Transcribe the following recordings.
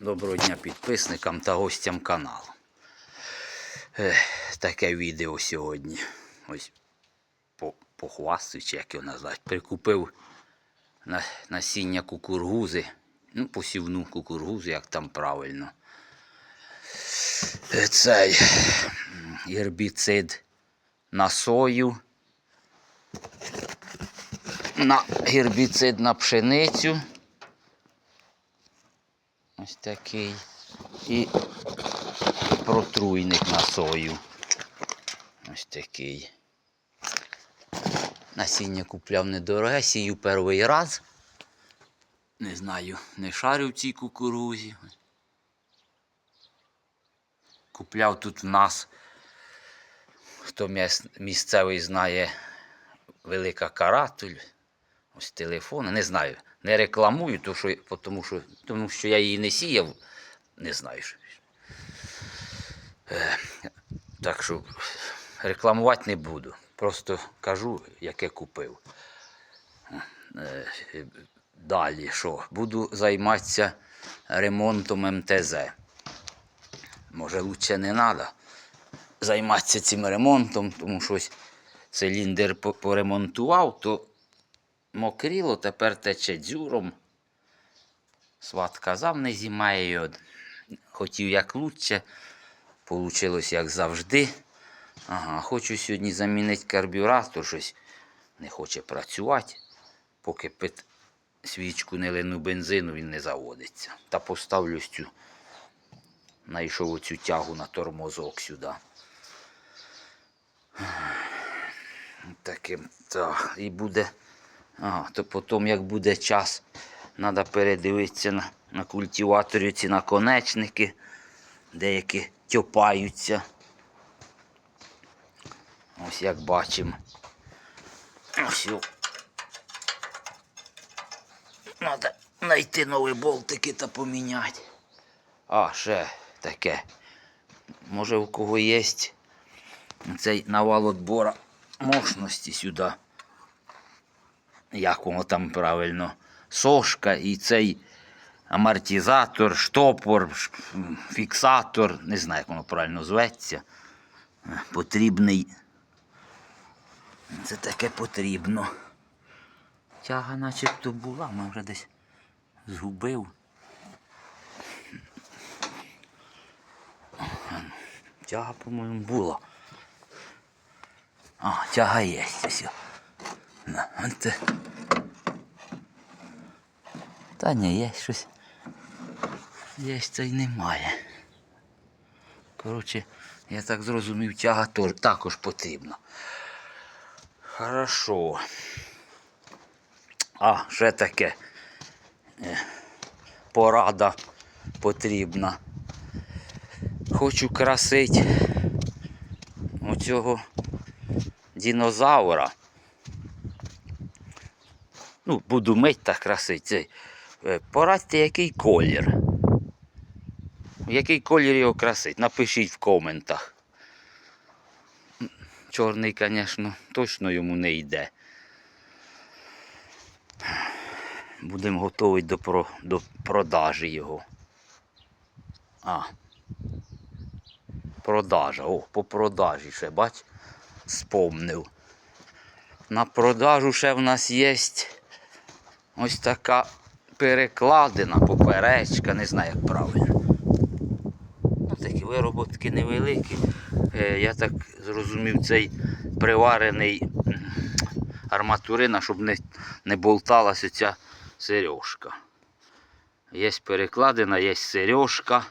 Доброго дня підписникам та гостям каналу. Ех, таке відео сьогодні. Ось по, чи як його назвати. Прикупив на, насіння кукургузи. Ну, посівну кукургузу, як там правильно. Е, Цей гербіцид на сою. На гербіцид на пшеницю. Такий. І протруйник на сою. Ось такий. Насіння купляв недороге, сію перший раз. Не знаю, не шарю в цій кукурузі. Купляв тут в нас, хто місцевий знає, велика каратуль. Ось телефон, не знаю. Не рекламую, то що, тому, що, тому що я її не сіяв, не знаю. Що. Так що рекламувати не буду. Просто кажу, яке купив. Е, далі що? Буду займатися ремонтом МТЗ. Може, лучше не треба займатися цим ремонтом, тому що ось циліндр поремонтував, то мокріло, тепер тече дзюром. Сват казав, не знімає його. Хотів як лучше, вийшло як завжди. Ага, хочу сьогодні замінити карбюратор, щось не хоче працювати. Поки пит свічку не лину бензину, він не заводиться. Та поставлю цю. Найшов оцю тягу на тормозок сюди. Таким, так, і буде. Ага, то потім, як буде час, треба передивитися на, на культиваторі ці наконечники, деякі тьопаються. Ось як бачимо. Ось. Треба знайти нові болтики та поміняти. А, ще таке. Може у кого є цей навал отбора мощності сюди. Як воно там правильно? Сошка і цей амортизатор, штопор, фіксатор, не знаю, як воно правильно зветься. Потрібний. Це таке потрібно. Тяга начебто була, ми вже десь згубив. Тяга, по-моєму, була. А, тяга є. На. Та ні, є щось. Є це й немає. Коротше, я так зрозумів, тяга також потрібна. Хорошо. А, ще таке. Е, Порада потрібна. Хочу красити оцього динозавра. Ну, буду мить та красити. Е, Порадьте, який колір. Який колір його красить? Напишіть в коментах. Чорний, звісно, точно йому не йде. Будемо готові до, про, до продажі його. А. Продажа. О, по продажі ще, бач, спомнив. На продажу ще в нас є ось така перекладина, поперечка, не знаю, як правильно. Ну, такі вироботки невеликі. Е, я так зрозумів, цей приварений арматурина, щоб не, не болталася ця сережка. Є перекладина, є сережка.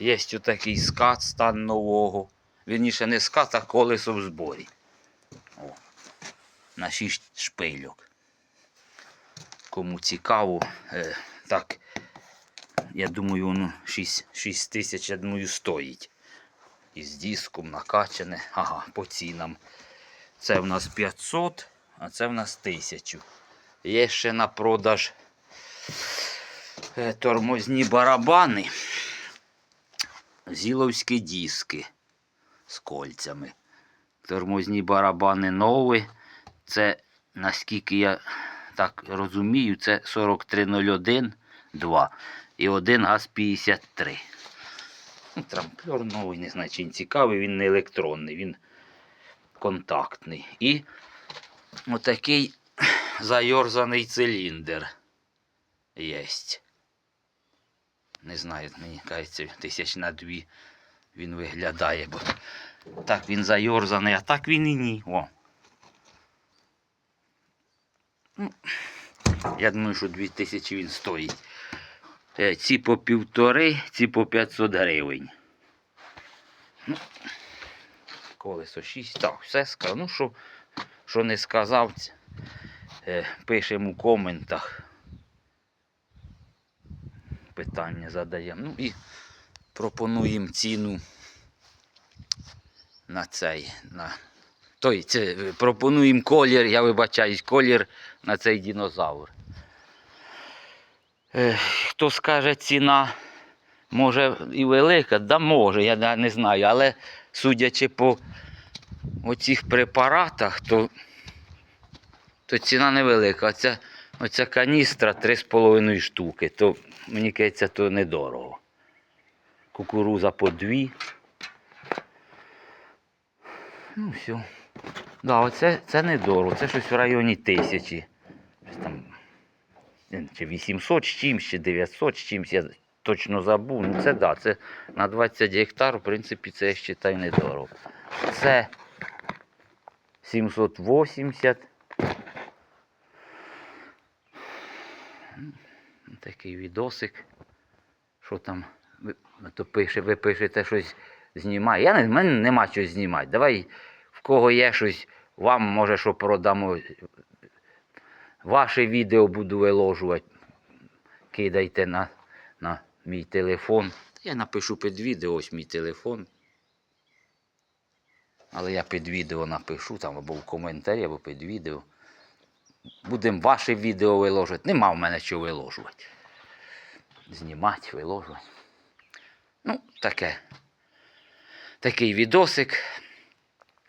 Є отакий скат стан нового. Вірніше не скат, а колесо в зборі. На 6 шпильок. Кому цікаво, е, так, я думаю, воно 6, 6 тисяч, я думаю, стоїть. Із диском накачане. Ага, по цінам. Це в нас 500, а це в нас 1000. Є ще на продаж е, тормозні барабани. Зіловські диски з кольцями. Тормозні барабани нові. Це, наскільки я так розумію, це 4301 2 і один ГАЗ-53. Ну, трамплер новий, не знаю, чи він цікавий, він не електронний, він контактний. І отакий зайорзаний циліндр єсть. Не знаю, мені кажеться, тисяч на дві він виглядає, бо так він зайорзаний, а так він і ні. О. Я думаю, що 2000 він стоїть. Е, Ці по півтори, ці по 500 гривень. Ну, колесо 6. Так, все сказав. Ну, що, що не сказав, е, пишемо у коментах. Питання задаємо. Ну і пропонуємо ціну на цей. На... Той, це, е, пропонуємо колір, я вибачаюсь, колір на цей динозавр. Хто скаже, ціна може і велика, да може, я не знаю, але судячи по оцих препаратах, то, то ціна невелика. Оця, оця каністра 3,5 штуки, то мені кажеться, то недорого. Кукуруза по 2. Ну, все. Да, оце це недорого. Це щось в районі тисячі. Там чи 800 з чимсь, чи 900 з чимсь, я точно забув. Ну це да, це на 20 гектар, в принципі, це я вважаю недорого. Це 780. М, Такий відосик. Що там? Ви, то пише, ви пишете щось знімає. Я в мене нема чого знімати. Давай кого є щось, вам може що продамо. Ваше відео буду виложувати. Кидайте на, на мій телефон. Я напишу під відео, ось мій телефон. Але я під відео напишу там або в коментарі, або під відео. Будемо ваше відео виложувати. Нема в мене чого виложувати. Знімати, виложувати. Ну, таке. Такий відосик.